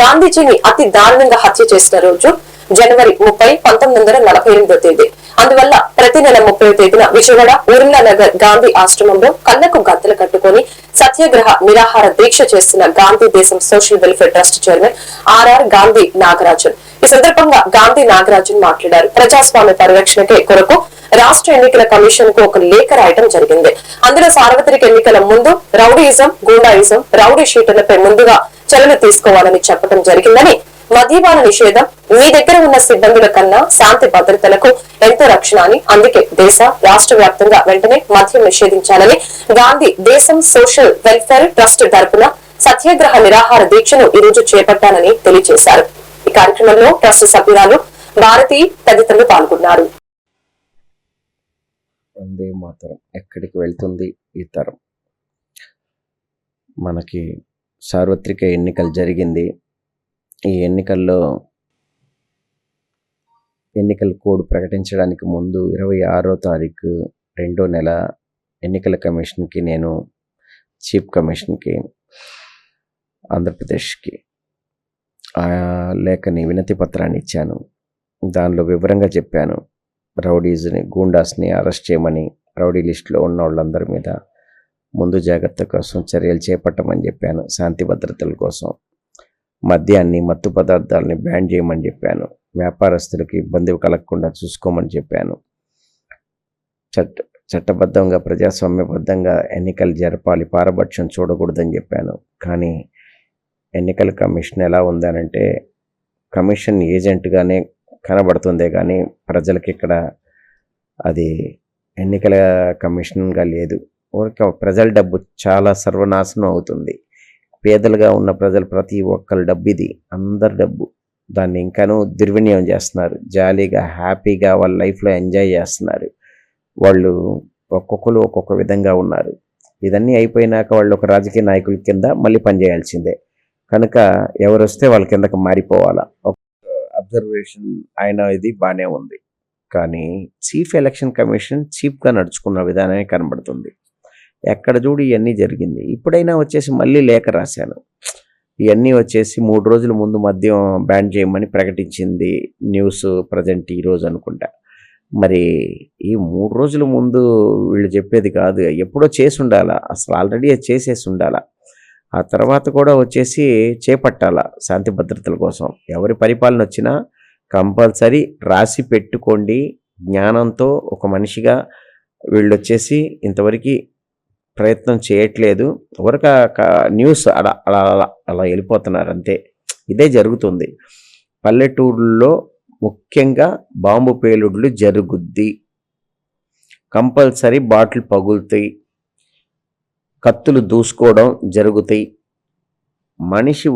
గాంధీజీని అతి దారుణంగా హత్య చేసిన రోజు జనవరి ముప్పై పంతొమ్మిది వందల నలభై ఎనిమిదో తేదీ. అందువల్ల ప్రతి నెల ముప్పై తేదీన విజయవాడ ఊర్మిళా నగర్ గాంధీ ఆశ్రమంలో కళ్ళకు గద్దలు కట్టుకుని సత్యాగ్రహ నిరాహార దీక్ష చేస్తున్న గాంధీ దేశం social welfare trust chairman RR Gandhi Nagarajan. ఈ సందర్భంగా గాంధీ నాగరాజన్ మాట్లాడారు. ప్రజాస్వామ్య పరిరక్షణకే కొరకు రాష్ట్ర ఎన్నికల కమిషన్కు ఒక లేఖ రాయటం జరిగింది. అందులో సార్వత్రిక ఎన్నికల ముందు రౌడీయిజం గూండాయిజం రౌడీ షీటర్లపై ముందుగా చర్యలు తీసుకోవాలని చెప్పడం జరిగిందని మద్యపాన నిషేధం మీ దగ్గర ఉన్న సిబ్బందుల కన్నా శాంతి భద్రతలకు ఎంతో రక్షణ అని అందుకే దేశ రాష్ట్ర వ్యాప్తంగా వెంటనే మద్యం నిషేధించాలని గాంధీ దేశం సోషల్ వెల్ఫేర్ ట్రస్ట్ తరపున సత్యాగ్రహ నిరాహార దీక్షను ఈ రోజు చేపట్టాలని తెలియజేశారు. ఈ కార్యక్రమంలో ట్రస్ట్ సభ్యురాలు భారతి తదితరులు పాల్గొన్నారు. వందే మాతరం. ఎక్కడికి వెళ్తుంది ఈ తరం? మనకి సార్వత్రిక ఎన్నికలు జరిగింది. ఈ ఎన్నికల్లో ఎన్నికల కోడ్ ప్రకటించడానికి ముందు ఇరవై ఆరో తారీఖు రెండో నెల ఎన్నికల కమిషన్కి నేను చీఫ్ కమిషన్కి ఆంధ్రప్రదేశ్కి ఆ లేఖని వినతి పత్రాన్ని ఇచ్చాను. దానిలో వివరంగా చెప్పాను. రౌడీస్ని గూండాస్ని అరెస్ట్ చేయమని రౌడీ లిస్టులో ఉన్న వాళ్ళందరి మీద ముందు జాగ్రత్త కోసం చర్యలు చేపట్టమని చెప్పాను. శాంతి భద్రతల కోసం. మద్యాన్ని మత్తు పదార్థాలని బ్యాన్ చేయమని చెప్పాను. వ్యాపారస్తులకు ఇబ్బంది కలగకుండా చూసుకోమని చెప్పాను. చట్ట చట్టబద్ధంగా ప్రజాస్వామ్యబద్ధంగా ఎన్నికలు జరపాలి. పారపక్షం చూడకూడదని చెప్పాను. కానీ ఎన్నికల కమిషన్ ఎలా ఉందనంటే కమిషన్ ఏజెంట్గానే కనబడుతుందే కానీ ప్రజలకి ఇక్కడ అది ఎన్నికల కమిషన్గా లేదు. ఊరికే ప్రజల డబ్బు చాలా సర్వనాశనం అవుతుంది. పేదలుగా ఉన్న ప్రజలు ప్రతి ఒక్కరి డబ్బు ఇది. అందరి డబ్బు. దాన్ని ఇంకాను దుర్వినియోగం చేస్తున్నారు. జాలీగా హ్యాపీగా వాళ్ళ లైఫ్లో ఎంజాయ్ చేస్తున్నారు. వాళ్ళు ఒక్కొక్కరు ఒక్కొక్క విధంగా ఉన్నారు. ఇదన్నీ అయిపోయినాక వాళ్ళు ఒక రాజకీయ నాయకుల కింద మళ్ళీ పనిచేయాల్సిందే. కనుక ఎవరు వస్తే వాళ్ళ కిందకి మారిపోవాలా. అబ్జర్వేషన్ ఆయన ఇది బాగానే ఉంది. కానీ చీఫ్ ఎలక్షన్ కమిషన్ చీఫ్గా నడుచుకున్న విధానమే కనబడుతుంది. ఎక్కడ చూడు ఇవన్నీ జరిగింది. ఇప్పుడైనా వచ్చేసి మళ్ళీ లేఖ రాశాను. ఇవన్నీ వచ్చేసి మూడు రోజుల ముందు మద్యం బ్యాన్ చేయమని ప్రకటించింది న్యూస్ ప్రజెంట్ ఈరోజు అనుకుంటా. మరి ఈ మూడు రోజుల ముందు వీళ్ళు చెప్పేది కాదు. ఎప్పుడో చేసి ఉండాలా. అసలు ఆల్రెడీ అది చేసేసి ఉండాలా. ఆ తర్వాత కూడా వచ్చేసి చేపట్టాలా శాంతి భద్రతల కోసం. ఎవరి పరిపాలన వచ్చినా కంపల్సరీ రాసి పెట్టుకోండి. జ్ఞానంతో ఒక మనిషిగా వీళ్ళు వచ్చేసి ఇంతవరకు ప్రయత్నం చేయట్లేదు. ఊరక న్యూస్ అలా అలా అలా అలా వెళ్ళిపోతున్నారు అంతే. ఇదే జరుగుతుంది. పల్లెటూరుల్లో ముఖ్యంగా బాంబు పేలుడులు జరుగుద్ది. కంపల్సరీ బాటిల్ పగులుతాయి. కత్తులు దూసుకోవడం జరుగుతాయి. మనిషి